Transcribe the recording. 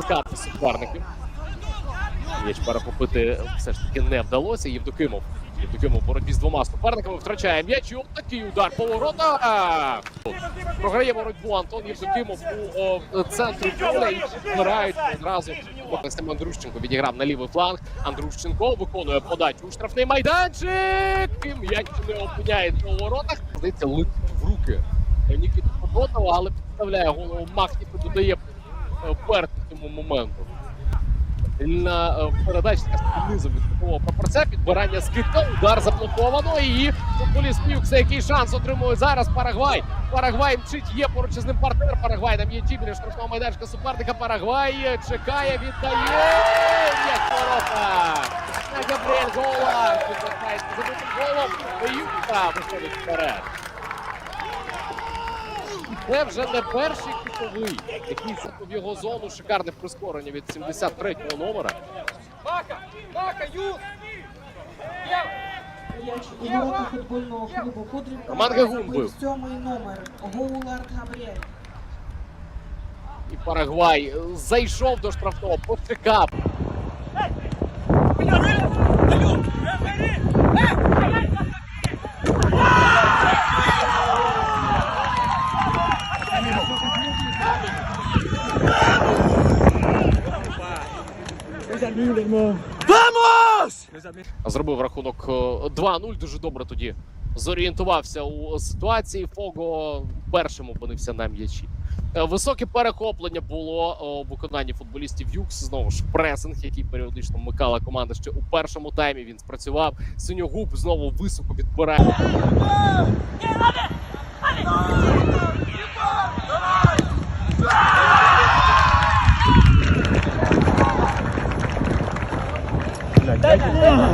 відволікати суперників. М'яч перехопити все ж таки не вдалося. Євдокимов. Євдокимов в боротьбі з двома суперниками втрачає м'яч. І от такий удар по воротах. Програє боротьбу Антон Євдокимов у центрі поля і збирають одразу. Максим Андрущенко відіграв на лівий фланг. Андрущенко виконує подачу у штрафний майданчик. І м'яч не опиняється у воротах. Здається, летить в руки Нікіти Федотова, але підставляє голову Махніку, додає е, перти цьому моменту. На е, передачі низом від такого прапорця, підбирання скидка, удар заблоковано. І футболіст Мюкса, який шанс отримує зараз Парагвай. Парагвай мчить, є поруч із ним партнер. Парагвай на м'ячі біля штрафного майданчика суперника. Парагвай чекає, віддає. В ворота. Габріель Гола. Відвертається забитим голом. Юкса виходить вперед. Це вже не перший кутовий, який в його зону. Шикарне прискорення від 73-го номера. Мака! Мака, Юс! Ворота футбольного клубу Кудрівка. Роман Гагун забив. Сьомий номер. Гоулард Габріель. І Парагвай зайшов до штрафного, почекав. Зробив рахунок е, 2-0. Дуже добре тоді зорієнтувався у ситуації. Фого першим опинився на м'ячі. Е, Високе перехоплення було е, у виконанні футболістів Юкс. Знову ж пресинг, який періодично вмикала команда ще у першому таймі. Він спрацював. Синьогуб знову високо відбирає. Oh!